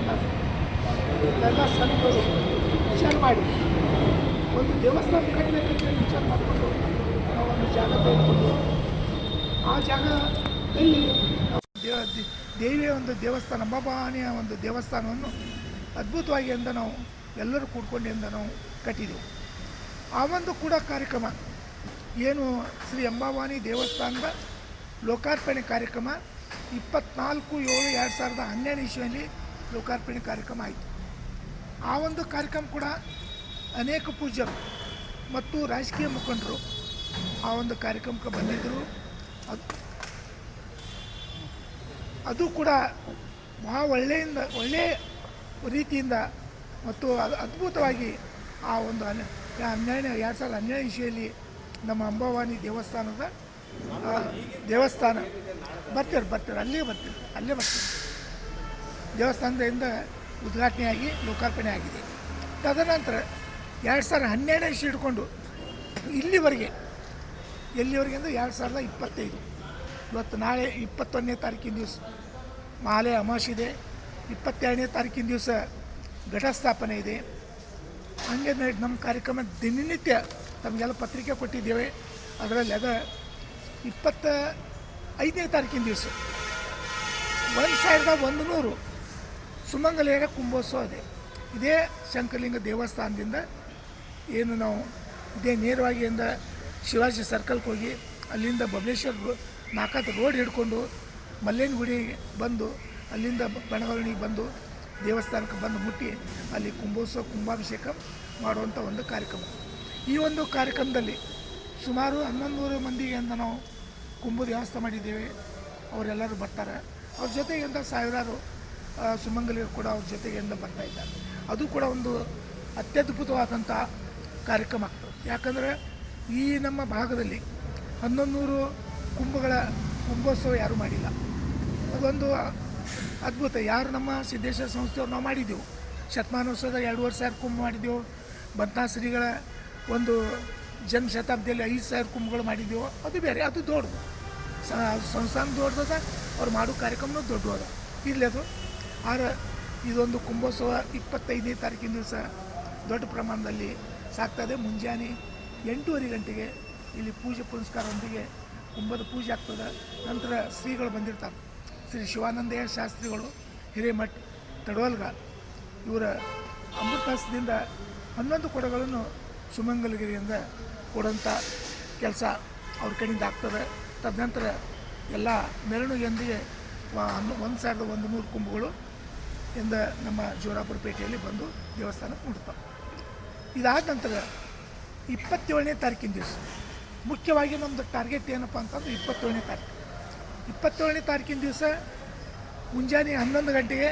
ಅಂತ ಎಲ್ಲ ಸಂತರು ವಿಚಾರ ಮಾಡಿ. ಒಂದು ದೇವಸ್ಥಾನ ಕಟ್ಟಬೇಕಂತ ವಿಚಾರ ಮಾಡಿಕೊಂಡು ನಾವು ಒಂದು ಜಾಗ ತೆಗೆದುಕೊಂಡು ಆ ಜಾಗದಲ್ಲಿ ದೇವಿಯ ಒಂದು ದೇವಸ್ಥಾನ ಅಂಬಾಭವಾನಿಯ ಒಂದು ದೇವಸ್ಥಾನವನ್ನು ಅದ್ಭುತವಾಗಿ ಅಂತ ನಾವು ಎಲ್ಲರೂ ಕೂಡ್ಕೊಂಡು ಅಂತ ನಾವು ಕಟ್ಟಿದೆವು. ಆ ಒಂದು ಕೂಡ ಕಾರ್ಯಕ್ರಮ ಏನು ಶ್ರೀ ಅಂಬಾವಾನಿ ದೇವಸ್ಥಾನದ ಲೋಕಾರ್ಪಣೆ ಕಾರ್ಯಕ್ರಮ ಇಪ್ಪತ್ನಾಲ್ಕು ಏಳು ಎರಡು ಸಾವಿರದ ಹನ್ನೆರಡು ಇಸ್ವಿಯಲ್ಲಿ ಲೋಕಾರ್ಪಣೆ ಕಾರ್ಯಕ್ರಮ ಆಯಿತು. ಆ ಒಂದು ಕಾರ್ಯಕ್ರಮ ಕೂಡ ಅನೇಕ ಪೂಜ್ಯರು ಮತ್ತು ರಾಜಕೀಯ ಮುಖಂಡರು ಆ ಒಂದು ಕಾರ್ಯಕ್ರಮಕ್ಕೆ ಬಂದಿದ್ದರು. ಅದು ಅದು ಕೂಡ ಬಹಳ ಒಳ್ಳೆಯಿಂದ ಒಳ್ಳೆಯ ರೀತಿಯಿಂದ ಮತ್ತು ಅದು ಅದ್ಭುತವಾಗಿ ಆ ಒಂದು ಹನ್ನೆ, ಹನ್ನೆರಡನೇ, ಎರಡು ಸಾವಿರದ ಹನ್ನೆರಡು ಇಶೆಯಲ್ಲಿ ನಮ್ಮ ಅಂಬಾವಾನಿ ದೇವಸ್ಥಾನದ ದೇವಸ್ಥಾನ. ಬರ್ತೀರಿ ಬರ್ತೀರಿ ಅಲ್ಲೇ ಬರ್ತೀರಿ ಅಲ್ಲೇ ಬರ್ತೀರಿ ದೇವಸ್ಥಾನದಿಂದ ಉದ್ಘಾಟನೆಯಾಗಿ ಲೋಕಾರ್ಪಣೆ ಆಗಿದೆ. ತದನಂತರ ಎರಡು ಸಾವಿರದ ಹನ್ನೆರಡನೇ ಹಿಡ್ಕೊಂಡು ಇಲ್ಲಿವರೆಗೆ, ಎಲ್ಲಿವರೆಗೆ ಅಂದರೆ ಎರಡು ಸಾವಿರದ ಇಪ್ಪತ್ತೈದು. ಇವತ್ತು ನಾಳೆ ಇಪ್ಪತ್ತೊಂದನೇ ತಾರೀಕಿನ ದಿವಸ ಮಾಲೆ ಅಮಾವಾಸ್ಯೆ ಇದೆ. ಇಪ್ಪತ್ತೆರಡನೇ ತಾರೀಕಿನ ದಿವಸ ಘಟಸ್ಥಾಪನೆ ಇದೆ. ಹಂಗೆ ನಮ್ಮ ಕಾರ್ಯಕ್ರಮ ದಿನನಿತ್ಯ ತಮಗೆಲ್ಲ ಪತ್ರಿಕೆ ಕೊಟ್ಟಿದ್ದೇವೆ. ಅದರಲ್ಲಿ ಅದ ಇಪ್ಪತ್ತ ಐದನೇ ತಾರೀಕಿನ ದಿವಸ. ಒಂದು ಸಾವಿರದ ಒಂದು ನೂರು ಸುಮಂಗಲಿಯರ ಕುಂಭೋತ್ಸವ ಇದೆ ಇದೇ ಶಂಕರಲಿಂಗ ದೇವಸ್ಥಾನದಿಂದ ಏನು ನಾವು ಇದೇ ನೇರವಾಗಿ ಇಂದ ಶಿವಾಜಿ ಸರ್ಕಲ್ಗೆ ಹೋಗಿ ಅಲ್ಲಿಂದ ಬಬಲೇಶ್ವರ ರೋ ರೋಡ್ ಹಿಡ್ಕೊಂಡು ಮಲ್ಲೇನ ಗುಡಿಗೆ ಬಂದು, ಅಲ್ಲಿಂದ ಬಣವರ್ಣಿಗೆ ಬಂದು ದೇವಸ್ಥಾನಕ್ಕೆ ಬಂದು ಮುಟ್ಟಿ ಅಲ್ಲಿ ಕುಂಭೋತ್ಸವ ಕುಂಭಾಭಿಷೇಕ ಮಾಡುವಂಥ ಒಂದು ಕಾರ್ಯಕ್ರಮ. ಈ ಒಂದು ಕಾರ್ಯಕ್ರಮದಲ್ಲಿ ಸುಮಾರು ಹನ್ನೊಂದು ಅಂತ ನಾವು ಕುಂಭದ ವ್ಯವಸ್ಥೆ ಮಾಡಿದ್ದೇವೆ. ಅವರೆಲ್ಲರೂ ಬರ್ತಾರೆ. ಅವ್ರ ಅಂತ ಸಾವಿರಾರು ಸುಮಂಗಲಿಯರು ಕೂಡ ಅವ್ರ ಜೊತೆಗೆಯಿಂದ ಬರ್ತಾ ಇದ್ದಾರೆ. ಅದು ಕೂಡ ಒಂದು ಅತ್ಯದ್ಭುತವಾದಂಥ ಕಾರ್ಯಕ್ರಮ ಆಗ್ತದೆ. ಯಾಕಂದರೆ ಈ ನಮ್ಮ ಭಾಗದಲ್ಲಿ ಹನ್ನೊಂದು ನೂರು ಕುಂಭಗಳ ಕುಂಭೋತ್ಸವ ಯಾರೂ ಮಾಡಿಲ್ಲ. ಅದೊಂದು ಅದ್ಭುತ. ಯಾರು ನಮ್ಮ ಸಿದ್ದೇಶ್ವರ ಸಂಸ್ಥೆಯವ್ರು ನಾವು ಮಾಡಿದ್ದೆವು. ಶತಮಾನೋತ್ಸವದ ಎರಡೂವರೆ ಸಾವಿರ ಕುಂಭ ಮಾಡಿದ್ದೆವು. ಬಂತಾಶ್ರೀಗಳ ಒಂದು ಜನ್ಮ ಶತಾಬ್ದಿಯಲ್ಲಿ ಐದು ಸಾವಿರ ಕುಂಭಗಳು ಮಾಡಿದ್ದೆವು. ಅದು ಬೇರೆ, ಅದು ದೊಡ್ಡದು. ಸಂಸ್ಥಾನ ದೊಡ್ಡದ ಅವ್ರು ಮಾಡೋ ಕಾರ್ಯಕ್ರಮನೂ ದೊಡ್ಡದು. ಇರಲಿ ಅದು. ಆದ್ರೆ ಇದೊಂದು ಕುಂಭೋತ್ಸವ ಇಪ್ಪತ್ತೈದನೇ ತಾರೀಕಿನ ದಿವಸ ದೊಡ್ಡ ಪ್ರಮಾಣದಲ್ಲಿ ಸಾಕ್ತದೆ ಮುಂಜಾನೆ ಎಂಟೂವರೆ ಗಂಟೆಗೆ ಇಲ್ಲಿ ಪೂಜೆ ಪುನಸ್ಕಾರದೊಂದಿಗೆ ಕುಂಭದ ಪೂಜೆ ಆಗ್ತದೆ. ನಂತರ ಶ್ರೀಗಳು ಬಂದಿರ್ತಾರೆ. ಶ್ರೀ ಶಿವಾನಂದಯ್ಯ ಶಾಸ್ತ್ರಿಗಳು, ಹಿರೇಮಠ್, ತಡವಲ್ಗ, ಇವರ ಅಮೃತಾಸದಿಂದ ಹನ್ನೊಂದು ಕೊಡಗಳನ್ನು ಸುಮಂಗಲಗಿರಿಯಿಂದ ಕೊಡೋಂಥ ಕೆಲಸ ಅವ್ರ ಕಡೆಯಿಂದ ಆಗ್ತದೆ. ತದನಂತರ ಎಲ್ಲ ಮೆರವಣಿಗೆಯೊಂದಿಗೆ ಒಂದು ಸಾವಿರದ ಒಂದು ನೂರು ಕುಂಭಗಳು ಇಂದ ನಮ್ಮ ಜೋರಾಪುರ ಪೇಟೆಯಲ್ಲಿ ಬಂದು ದೇವಸ್ಥಾನಕ್ಕೆ ಮುಟ್ತಾವೆ ಇದಾದ ನಂತರ ಇಪ್ಪತ್ತೇಳನೇ ತಾರೀಕಿನ ದಿವಸ, ಮುಖ್ಯವಾಗಿ ನಮ್ಮದು ಟಾರ್ಗೆಟ್ ಏನಪ್ಪ ಅಂತಂದ್ರೆ ಇಪ್ಪತ್ತೇಳನೇ ತಾರೀಕು. ಇಪ್ಪತ್ತೇಳನೇ ತಾರೀಕಿನ ದಿವಸ ಮುಂಜಾನೆ ಹನ್ನೊಂದು ಗಂಟೆಗೆ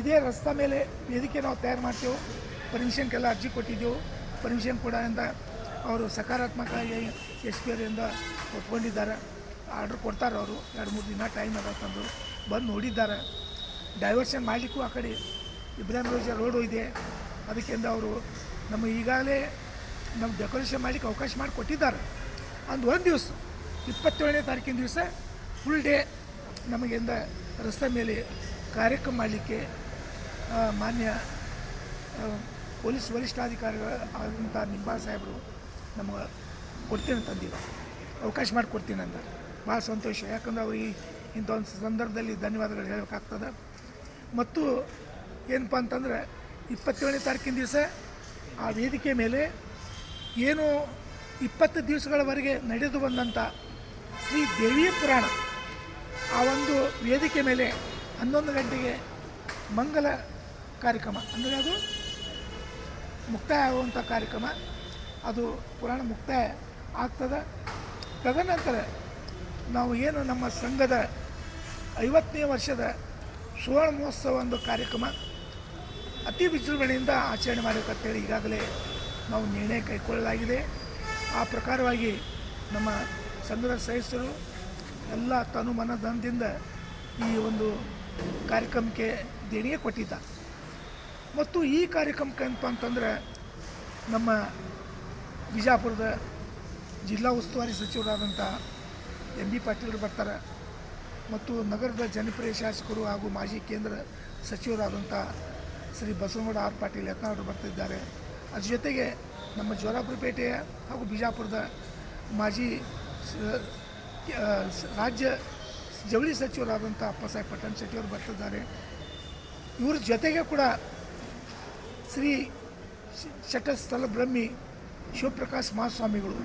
ಇದೇ ರಸ್ತೆ ಮೇಲೆ ವೇದಿಕೆ ನಾವು ತಯಾರು ಮಾಡ್ತೇವೆ. ಪರ್ಮಿಷನ್ಗೆಲ್ಲ ಅರ್ಜಿ ಕೊಟ್ಟಿದ್ದೆವು. ಪರ್ಮಿಷನ್ ಕೂಡ ಇಂದ ಅವರು ಸಕಾರಾತ್ಮಕವಾಗಿ ಎಸ್ ಪಿ ಅವರಿಂದ ಒಪ್ಕೊಂಡಿದ್ದಾರೆ. ಆರ್ಡ್ರ್ ಕೊಡ್ತಾರೆ ಅವರು. ಎರಡು, ಮೂರು ದಿನ ಟೈಮ್ ಅದ ತಂದು ಬಂದು ನೋಡಿದ್ದಾರೆ. ಡೈವರ್ಷನ್ ಮಾಡಲಿಕ್ಕೂ ಆ ಕಡೆ ಇಬ್ರಾಹಿಂ ರೋಜಾ ರೋಡು ಇದೆ. ಅದಕ್ಕಿಂತ ಅವರು ನಮ್ಮ ಈಗಾಗಲೇ ನಮ್ಮ ಡೆಕೋರೇಷನ್ ಮಾಡಲಿಕ್ಕೆ ಅವಕಾಶ ಮಾಡಿ ಕೊಟ್ಟಿದ್ದಾರೆ. ಅಂದು ಒಂದು ದಿವಸ, ಇಪ್ಪತ್ತೇಳನೇ ತಾರೀಕಿನ ದಿವಸ ಫುಲ್ ಡೇ ನಮಗಿಂದ ರಸ್ತೆ ಮೇಲೆ ಕಾರ್ಯಕ್ರಮ ಮಾಡಲಿಕ್ಕೆ ಮಾನ್ಯ ಪೊಲೀಸ್ ವರಿಷ್ಠಾಧಿಕಾರಿಗಳ ಆದಂಥ ನಿಂಬಾ ಸಾಹೇಬರು ನಮಗೆ ಕೊಡ್ತೀನಿ ಅಂತಂದಿದ್ರು ಅವಕಾಶ ಮಾಡಿಕೊಡ್ತೀನಿ ಅಂತ ಭಾಳ ಸಂತೋಷ. ಯಾಕಂದ್ರೆ ಅವ್ರು ಈ ಇಂಥ ಒಂದು ಸಂದರ್ಭದಲ್ಲಿ ಧನ್ಯವಾದಗಳು ಹೇಳಬೇಕಾಗ್ತದೆ. ಮತ್ತು ಏನಪ್ಪ ಅಂತಂದ್ರೆ ಇಪ್ಪತ್ತೇಳನೇ ತಾರೀಕಿನ ದಿವಸ ಆ ವೇದಿಕೆ ಮೇಲೆ ಏನು ಇಪ್ಪತ್ತು ದಿವಸಗಳವರೆಗೆ ನಡೆದು ಬಂದಂಥ ಶ್ರೀ ದೇವಿಯ ಪುರಾಣ, ಆ ಒಂದು ವೇದಿಕೆ ಮೇಲೆ ಹನ್ನೊಂದು ಗಂಟೆಗೆ ಮಂಗಲ ಕಾರ್ಯಕ್ರಮ. ಅಂದರೆ ಅದು ಮುಕ್ತಾಯ ಆಗುವಂಥ ಕಾರ್ಯಕ್ರಮ. ಅದು ಪುರಾಣ ಮುಕ್ತಾಯ ಆಗ್ತದೆ. ತದನಂತರ ನಾವು ಏನು ನಮ್ಮ ಸಂಘದ ಐವತ್ತನೇ ವರ್ಷದ ಸುವರ್ಣ ಮಹೋತ್ಸವ ಒಂದು ಕಾರ್ಯಕ್ರಮ ಅತಿ ವಿಜೃಂಭಣೆಯಿಂದ ಆಚರಣೆ ಮಾಡಬೇಕಂತೇಳಿ ಈಗಾಗಲೇ ನಾವು ನಿರ್ಣಯ ಕೈಗೊಳ್ಳಲಾಗಿದೆ. ಆ ಪ್ರಕಾರವಾಗಿ ನಮ್ಮ ಸಂಘದ ಸದಸ್ಯರು ಎಲ್ಲ ತನು ಮನದಂದಿಂದ ಈ ಒಂದು ಕಾರ್ಯಕ್ರಮಕ್ಕೆ ದೇಣಿಗೆ ಕೊಟ್ಟಿದ್ದ. ಮತ್ತು ಈ ಕಾರ್ಯಕ್ರಮಕ್ಕೆ ಏನಪ್ಪ ಅಂತಂದ್ರೆ ನಮ್ಮ ಬಿಜಾಪುರದ ಜಿಲ್ಲಾ ಉಸ್ತುವಾರಿ ಸಚಿವರಾದಂಥ ಎಂ ಬಿ ಪಾಟೀಲ್ರು ಬರ್ತಾರೆ. ಮತ್ತು ನಗರದ ಜನಪ್ರಿಯ ಶಾಸಕರು ಹಾಗೂ ಮಾಜಿ ಕೇಂದ್ರ ಸಚಿವರಾದಂಥ ಶ್ರೀ ಬಸವನಗೌಡ ಆರ್ ಪಾಟೀಲ್ ಯತ್ನಾಳರು ಬರ್ತಿದ್ದಾರೆ. ಅದ್ರ ಜೊತೆಗೆ ನಮ್ಮ ಜೋರಾಪುರಪೇಟೆಯ ಹಾಗೂ ಬಿಜಾಪುರದ ಮಾಜಿ ರಾಜ್ಯ ಜವಳಿ ಸಚಿವರಾದಂಥ ಅಪ್ಪಸಾಹೇಬ್ ಪಟ್ಟಣ ಶೆಟ್ಟಿಯವರು ಬರ್ತಿದ್ದಾರೆ. ಇವ್ರ ಜೊತೆಗೆ ಕೂಡ ಶ್ರೀ ಶಟಸ್ಥಲ ಬ್ರಹ್ಮಿ ಶಿವಪ್ರಕಾಶ್ ಮಹಾಸ್ವಾಮಿಗಳು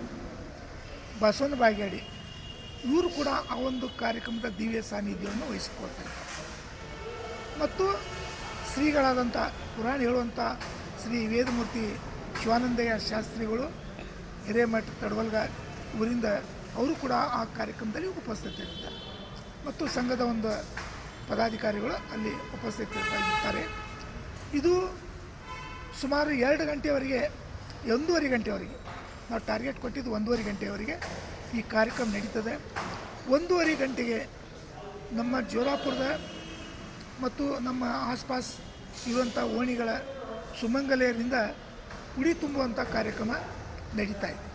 ಬಸವನ ಬಾಗೇಡಿ ಇವರು ಕೂಡ ಆ ಒಂದು ಕಾರ್ಯಕ್ರಮದ ದಿವ್ಯ ಸಾನ್ನಿಧ್ಯವನ್ನು ವಹಿಸಿಕೊಳ್ತಾ ಇದ್ದಾರೆ. ಮತ್ತು ಶ್ರೀಗಳಾದಂಥ ಪುರಾಣ ಹೇಳುವಂಥ ಶ್ರೀ ವೇದಮೂರ್ತಿ ಶಿವಾನಂದಯ್ಯ ಶಾಸ್ತ್ರಿಗಳು, ಹಿರೇಮಠ ತಡವಲ್ಗ ಊರಿಂದ ಅವರು ಕೂಡ ಆ ಕಾರ್ಯಕ್ರಮದಲ್ಲಿ ಉಪಸ್ಥಿತರಿದ್ದಾರೆ. ಮತ್ತು ಸಂಘದ ಒಂದು ಪದಾಧಿಕಾರಿಗಳು ಅಲ್ಲಿ ಉಪಸ್ಥಿತರಿದ್ದಾರೆ. ಇದು ಸುಮಾರು ಎರಡು ಗಂಟೆವರೆಗೆ, ಒಂದೂವರೆ ಗಂಟೆವರೆಗೆ, ನಾವು ಟಾರ್ಗೆಟ್ ಕೊಟ್ಟಿದ್ದು ಒಂದೂವರೆ ಗಂಟೆವರೆಗೆ ಈ ಕಾರ್ಯಕ್ರಮ ನಡೀತದೆ. ಒಂದೂವರೆ ಗಂಟೆಗೆ ನಮ್ಮ ಜೋರಾಪುರದ ಮತ್ತು ನಮ್ಮ ಆಸ್ಪಾಸ್ ಇರುವಂಥ ಓಣಿಗಳ ಸುಮಂಗಲೆಯರಿಂದ ಉಡಿ ತುಂಬುವಂಥ ಕಾರ್ಯಕ್ರಮ ನಡೀತಾ ಇದೆ.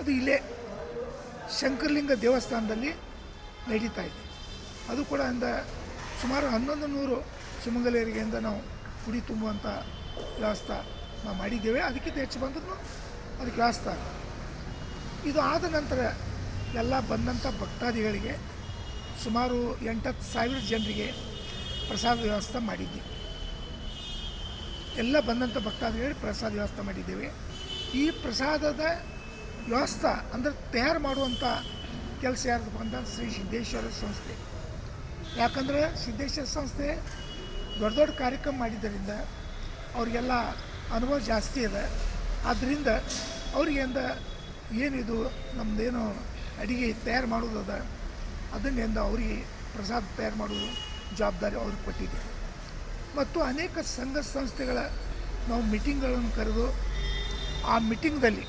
ಅದು ಇಲ್ಲೇ ಶಂಕರಲಿಂಗ ದೇವಸ್ಥಾನದಲ್ಲಿ ನಡೀತಾ ಇದೆ. ಅದು ಕೂಡ ಅಂದ ಸುಮಾರು ಹನ್ನೊಂದು ನೂರು ಸುಮಂಗಲೆಯರಿಗೆಂದ ನಾವು ಉಡಿ ತುಂಬುವಂಥ ವ್ಯವಸ್ಥೆ ನಾವು ಮಾಡಿದ್ದೇವೆ. ಅದಕ್ಕಿಂತ ಹೆಚ್ಚು ಬಂದರೂ ಅದಕ್ಕೆ ವ್ಯವಸ್ಥೆ ಇದು ಆದ ನಂತರ ಎಲ್ಲ ಬಂದಂಥ ಭಕ್ತಾದಿಗಳಿಗೆ ಸುಮಾರು ಎಂಟತ್ತು ಸಾವಿರ ಜನರಿಗೆ ಪ್ರಸಾದ ವ್ಯವಸ್ಥೆ ಮಾಡಿದ್ದೀವಿ ಎಲ್ಲ ಬಂದಂಥ ಭಕ್ತಾದಿಗಳಿಗೆ ಪ್ರಸಾದ ವ್ಯವಸ್ಥೆ ಮಾಡಿದ್ದೇವೆ. ಈ ಪ್ರಸಾದದ ವ್ಯವಸ್ಥೆ ಅಂದರೆ ತಯಾರು ಮಾಡುವಂಥ ಕೆಲಸ ಯಾರು ಬಂದ ಶ್ರೀ ಸಿದ್ದೇಶ್ವರ ಸಂಸ್ಥೆ. ಯಾಕಂದರೆ ಸಿದ್ದೇಶ್ವರ ಸಂಸ್ಥೆ ದೊಡ್ಡ ದೊಡ್ಡ ಕಾರ್ಯಕ್ರಮ ಮಾಡಿದ್ದರಿಂದ ಅವರಿಗೆಲ್ಲ ಅನುಭವ ಜಾಸ್ತಿ ಇದೆ. ಆದ್ದರಿಂದ ಅವ್ರಿಗೆಂದ ಏನಿದು ನಮ್ಮದೇನು ಅಡಿಗೆ ತಯಾರು ಮಾಡೋದದ ಅದನ್ನಿಂದ ಅವರಿಗೆ ಪ್ರಸಾದ ತಯಾರು ಮಾಡೋದು ಜವಾಬ್ದಾರಿ ಅವ್ರಿಗೆ ಕೊಟ್ಟಿದ್ದೇವೆ ಮತ್ತು ಅನೇಕ ಸಂಘ ಸಂಸ್ಥೆಗಳ ನಾವು ಮೀಟಿಂಗ್ಗಳನ್ನು ಕರೆದು ಆ ಮೀಟಿಂಗ್ದಲ್ಲಿ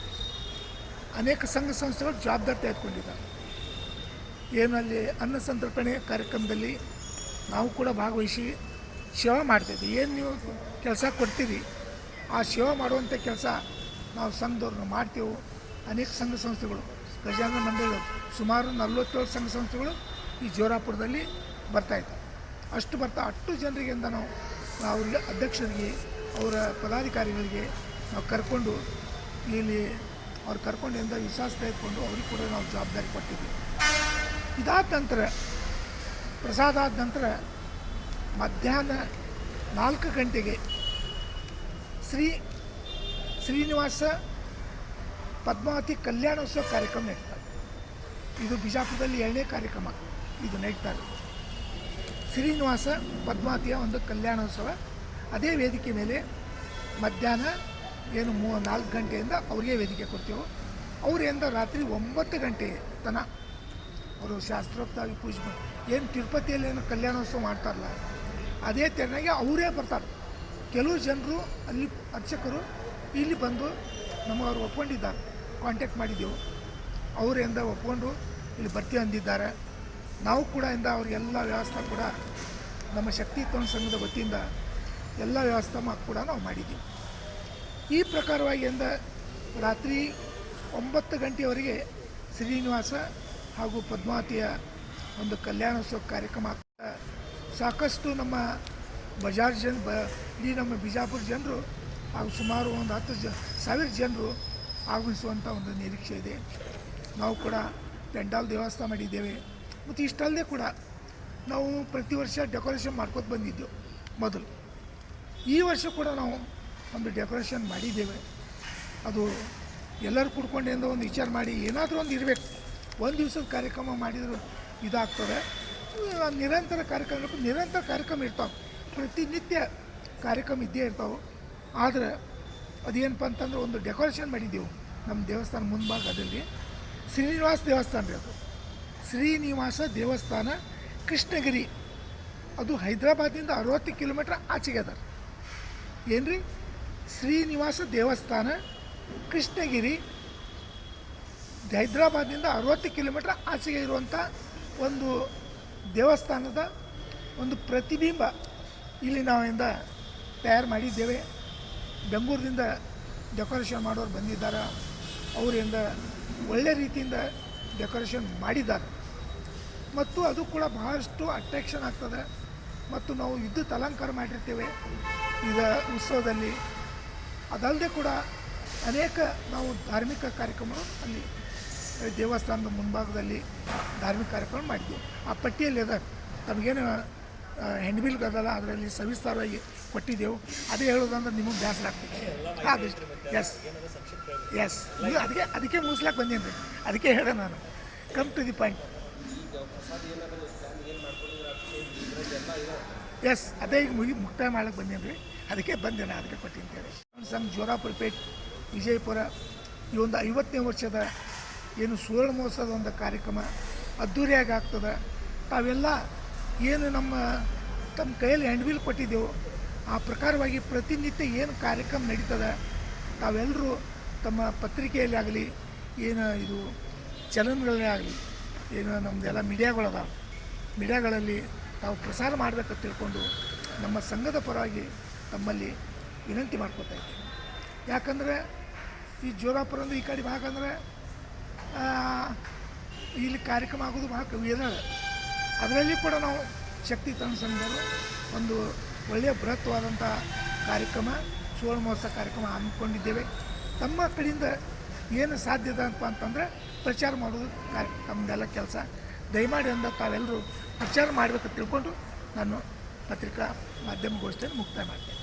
ಅನೇಕ ಸಂಘ ಸಂಸ್ಥೆಗಳು ಜವಾಬ್ದಾರಿ ತೆಗೆದುಕೊಂಡಿದ್ದಾರೆ. ಏನಲ್ಲಿ ಅನ್ನ ಸಂತರ್ಪಣೆ ಕಾರ್ಯಕ್ರಮದಲ್ಲಿ ನಾವು ಕೂಡ ಭಾಗವಹಿಸಿ ಸೇವೆ ಮಾಡ್ತಾಯಿದ್ವಿ ಏನು ನೀವು ಕೆಲಸ ಕೊಡ್ತೀರಿ, ಆ ಸೇವೆ ಮಾಡುವಂಥ ಕೆಲಸ ನಾವು ಸಂಘದವ್ರನ್ನ ಮಾಡ್ತೇವೆ. ಅನೇಕ ಸಂಘ ಸಂಸ್ಥೆಗಳು ಗಜಾನನ ಮಂಡಳಿ ಸುಮಾರು ನಲ್ವತ್ತೇಳು ಸಂಘ ಸಂಸ್ಥೆಗಳು ಈ ಜೋರಾಪುರದಲ್ಲಿ ಬರ್ತಾಯಿತ್ತು ಅಷ್ಟು ಬರ್ತಾ ಅಷ್ಟು ಜನರಿಗಿಂದ ನಾವು ಅವ್ರಿಗೆ ಅಧ್ಯಕ್ಷರಿಗೆ, ಅವರ ಪದಾಧಿಕಾರಿಗಳಿಗೆ ನಾವು ಕರ್ಕೊಂಡು ಇಲ್ಲಿ ಅವ್ರು ಕರ್ಕೊಂಡಿಂದ ವಿಶ್ವಾಸ ತೆಗೆದುಕೊಂಡು ಅವ್ರಿಗೆ ಕೂಡ ನಾವು ಜವಾಬ್ದಾರಿ ಕೊಟ್ಟಿದ್ದೀವಿ. ಇದಾದ ನಂತರ, ಪ್ರಸಾದ ಆದ ನಂತರ ಮಧ್ಯಾಹ್ನ ನಾಲ್ಕು ಗಂಟೆಗೆ ಶ್ರೀ ಶ್ರೀನಿವಾಸ ಪದ್ಮಾವತಿ ಕಲ್ಯಾಣೋತ್ಸವ ಕಾರ್ಯಕ್ರಮ ನಡೀತಾರೆ ಇದು ಬಿಜಾಪುರದಲ್ಲಿ ಎರಡನೇ ಕಾರ್ಯಕ್ರಮ ಇದು ನಡೀತಾ ಶ್ರೀನಿವಾಸ ಪದ್ಮಾವತಿಯ ಒಂದು ಕಲ್ಯಾಣೋತ್ಸವ. ಅದೇ ವೇದಿಕೆ ಮೇಲೆ ಮಧ್ಯಾಹ್ನ ಏನು ಮೂ, ನಾಲ್ಕು ಗಂಟೆಯಿಂದ ಅವ್ರಿಗೆ ವೇದಿಕೆ ಕೊಡ್ತೇವೆ. ಅವರಿಂದ ರಾತ್ರಿ ಒಂಬತ್ತು ಗಂಟೆ ತನ ಅವರು ಶಾಸ್ತ್ರೋಕ್ತವಾಗಿ ಪೂಜೆ ಏನು ತಿರುಪತಿಯಲ್ಲಿ ಏನು ಕಲ್ಯಾಣೋತ್ಸವ ಮಾಡ್ತಾರಲ್ಲ, ಅದೇ ತೆರನಾಗಿ ಅವರೇ ಬರ್ತಾರೆ. ಕೆಲವು ಜನರು ಅಲ್ಲಿ ಅರ್ಚಕರು ಇಲ್ಲಿ ಬಂದು ನಮಗೆ ಅವರು ಒಪ್ಕೊಂಡಿದ್ದಾರೆ. ಕಾಂಟ್ಯಾಕ್ಟ್ ಮಾಡಿದ್ದೆವು. ಅವರಿಂದ ಒಪ್ಕೊಂಡು ಇಲ್ಲಿ ಬರ್ತೀವಿ ಅಂದಿದ್ದಾರೆ. ನಾವು ಕೂಡ ಇಂದ ಅವ್ರಿಗೆಲ್ಲ ವ್ಯವಸ್ಥೆ ಕೂಡ ನಮ್ಮ ಶಕ್ತಿ ತೋಣ ಸಂಘದ ವತಿಯಿಂದ ಎಲ್ಲ ವ್ಯವಸ್ಥೆ ಕೂಡ ನಾವು ಮಾಡಿದ್ದೀವಿ. ಈ ಪ್ರಕಾರವಾಗಿ ಎಂದ ರಾತ್ರಿ ಒಂಬತ್ತು ಗಂಟೆಯವರೆಗೆ ಶ್ರೀನಿವಾಸ ಹಾಗೂ ಪದ್ಮಾವತಿಯ ಒಂದು ಕಲ್ಯಾಣೋತ್ಸವ ಕಾರ್ಯಕ್ರಮ ಸಾಕಷ್ಟು ನಮ್ಮ ಬಜಾರ್ ಜನ ಬ ಇಡೀ ನಮ್ಮ ಬಿಜಾಪುರ ಜನರು ಹಾಗೂ ಸುಮಾರು ಒಂದು ಹತ್ತು ಜ ಸಾವಿರ ಜನರು ಆಗಮಿಸುವಂಥ ಒಂದು ನಿರೀಕ್ಷೆ ಇದೆ. ನಾವು ಕೂಡ ಪೆಂಡಾಲ್ ದೇವಸ್ಥಾನ ಮಾಡಿದ್ದೇವೆ. ಮತ್ತು ಇಷ್ಟಲ್ಲದೆ ಕೂಡ ನಾವು ಪ್ರತಿ ವರ್ಷ ಡೆಕೋರೇಷನ್ ಮಾಡ್ಕೋತ ಬಂದಿದ್ದೆವು ಮೊದಲು. ಈ ವರ್ಷ ಕೂಡ ನಾವು ಒಂದು ಡೆಕೋರೇಷನ್ ಮಾಡಿದ್ದೇವೆ. ಅದು ಎಲ್ಲರೂ ಕುಡ್ಕೊಂಡಿಂದ ಒಂದು ವಿಚಾರ ಮಾಡಿ ಏನಾದರೂ ಒಂದು ಇರಬೇಕು. ಒಂದು ದಿವಸದ ಕಾರ್ಯಕ್ರಮ ಮಾಡಿದರೂ ಇದಾಗ್ತದೆ. ನಿರಂತರ ಕಾರ್ಯಕ್ರಮ ನಿರಂತರ ಕಾರ್ಯಕ್ರಮ ಇರ್ತಾವೆ. ಪ್ರತಿನಿತ್ಯ ಕಾರ್ಯಕ್ರಮ ಇದ್ದೇ ಇರ್ತಾವೆ. ಆದರೆ ಅದೇನಪ್ಪ ಅಂತಂದ್ರೆ ಒಂದು ಡೆಕೋರೇಷನ್ ಮಾಡಿದ್ದೆವು. ನಮ್ಮ ದೇವಸ್ಥಾನ ಮುಂಭಾಗದಲ್ಲಿ ಶ್ರೀನಿವಾಸ ದೇವಸ್ಥಾನ ರೀ ಅದು. ಶ್ರೀನಿವಾಸ ದೇವಸ್ಥಾನ ಕೃಷ್ಣಗಿರಿ. ಅದು ಹೈದರಾಬಾದಿಂದ ಅರವತ್ತು ಕಿಲೋಮೀಟ್ರ್ ಆಚೆಗೆ ಅದ ಏನು ರೀ ಶ್ರೀನಿವಾಸ ದೇವಸ್ಥಾನ ಕೃಷ್ಣಗಿರಿ ಹೈದರಾಬಾದ್ನಿಂದ ಅರವತ್ತು ಕಿಲೋಮೀಟ್ರ್ ಆಚೆಗೆ ಇರುವಂಥ ಒಂದು ದೇವಸ್ಥಾನದ ಒಂದು ಪ್ರತಿಬಿಂಬ ಇಲ್ಲಿ ನಾವಿಂದ ತಯಾರು ಮಾಡಿದ್ದೇವೆ. ಬೆಂಗಳೂರಿನಿಂದ ಡೆಕೋರೇಷನ್ ಮಾಡೋರು ಬಂದಿದ್ದಾರೆ. ಅವರಿಂದ ಒಳ್ಳೆ ರೀತಿಯಿಂದ ಡೆಕೋರೇಷನ್ ಮಾಡಿದ್ದಾರೆ. ಮತ್ತು ಅದು ಕೂಡ ಬಹಳಷ್ಟು ಅಟ್ರಾಕ್ಷನ್ ಆಗ್ತದೆ. ಮತ್ತು ನಾವು ವಿದ್ಯುತ್ ಅಲಂಕಾರ ಮಾಡಿರ್ತೇವೆ. ಇದು ಉತ್ಸವದಲ್ಲಿ. ಅದಲ್ಲದೆ ಕೂಡ ಅನೇಕ ನಾವು ಧಾರ್ಮಿಕ ಕಾರ್ಯಕ್ರಮಗಳು ಅಲ್ಲಿ, ದೇವಸ್ಥಾನದ ಮುಂಭಾಗದಲ್ಲಿ ಧಾರ್ಮಿಕ ಕಾರ್ಯಕ್ರಮ ಮಾಡ್ತೀವಿ ಆ ಪಟ್ಟಿಯಲ್ಲಿ ಅದ. ತಮಗೇನು ಹೆಣ್ಬಿಲ್ ಅದಲ್ಲ, ಅದರಲ್ಲಿ ಸವಿಸ್ತಾರವಾಗಿ ಕೊಟ್ಟಿದ್ದೆವು. ಅದೇ ಹೇಳೋದಂದ್ರೆ ನಿಮಗೆ ಬ್ಯಾಸರ ಆಗ್ತೈತೆ ಅದಿಷ್ಟು ಎಸ್ ಎಸ್ ಅದಕ್ಕೆ ಅದಕ್ಕೆ ಮುಗಿಸ್ಲಾಕೆ ಬಂದೇನು ರೀ ಅದಕ್ಕೆ ಹೇಳಿದೆ ನಾನು. Come to the point yes ಅದೇ ಈಗ ಮುಗಿ, ಮುಕ್ತಾಯ ಮಾಡಕ್ಕೆ ಬಂದೇನು ರೀ ಅದಕ್ಕೆ ಬಂದೆ ನಾನು, ಅದಕ್ಕೆ ಅಂತ ಅಂತೇಳಿ ಸಂಘ ಜೋರಾಪುರ ಪೇಟ್, ವಿಜಯಪುರ. ಈ ಒಂದು ಐವತ್ತನೇ ವರ್ಷದ ಏನು ಸುವರ್ಣ ಮಹೋತ್ಸವದ ಒಂದು ಕಾರ್ಯಕ್ರಮ ಅದ್ಧೂರಿಯಾಗಿ ಆಗ್ತದೆ. ತಾವೆಲ್ಲ ಏನು ನಮ್ಮ, ತಮ್ಮ ಕೈಯಲ್ಲಿ ಹ್ಯಾಂಡ್ಬಿಲ್ ಕೊಟ್ಟಿದ್ದೆವು. ಆ ಪ್ರಕಾರವಾಗಿ ಪ್ರತಿನಿತ್ಯ ಏನು ಕಾರ್ಯಕ್ರಮ ನಡೀತದೆ ತಾವೆಲ್ಲರೂ ತಮ್ಮ ಪತ್ರಿಕೆಯಲ್ಲಿ ಆಗಲಿ, ಏನು ಇದು ಚಲನ್ಗಳೇ ಆಗಲಿ, ಏನು ನಮ್ಮದೆಲ್ಲ ಮೀಡಿಯಾಗಳದ ಮೀಡಿಯಾಗಳಲ್ಲಿ ತಾವು ಪ್ರಸಾರ ಮಾಡಬೇಕಂತ ತಿಳ್ಕೊಂಡು ನಮ್ಮ ಸಂಘದ ಪರವಾಗಿ ತಮ್ಮಲ್ಲಿ ವಿನಂತಿ ಮಾಡ್ಕೊತಾ ಇದ್ದೀನಿ. ಯಾಕಂದರೆ ಈ ಜೋರಾಪುರಂದು ಈ ಕಡೆ ಭಾಗ ಅಂದರೆ ಇಲ್ಲಿ ಕಾರ್ಯಕ್ರಮ ಆಗೋದು ಭಾಳ ವಿರಳ ಅದರಲ್ಲಿ ಕೂಡ ನಾವು ಶಕ್ತಿ ತನ್ಸಂದರು ಒಂದು ಒಳ್ಳೆಯ ಬೃಹತ್ವಾದಂಥ ಕಾರ್ಯಕ್ರಮ ಸುವರ್ಣ ಮಹೋತ್ಸವ ಕಾರ್ಯಕ್ರಮ ಹಮ್ಮಿಕೊಂಡಿದ್ದೇವೆ. ತಮ್ಮ ಕಡೆಯಿಂದ ಏನು ಸಾಧ್ಯದ ಅಂತ ಅಂತಂದರೆ ಪ್ರಚಾರ ಮಾಡೋದು ಕಾರ್ಯ ತಮ್ಮದೆಲ್ಲ ಕೆಲಸ. ದಯಮಾಡಿ ಅಂದ ತಾವೆಲ್ಲರೂ ಪ್ರಚಾರ ಮಾಡಬೇಕಂತ ತಿಳ್ಕೊಂಡು ನಾನು ಪತ್ರಿಕಾ ಮಾಧ್ಯಮಗೋಷ್ಠಿಯನ್ನು ಮುಕ್ತಾಯ ಮಾಡ್ತೇನೆ.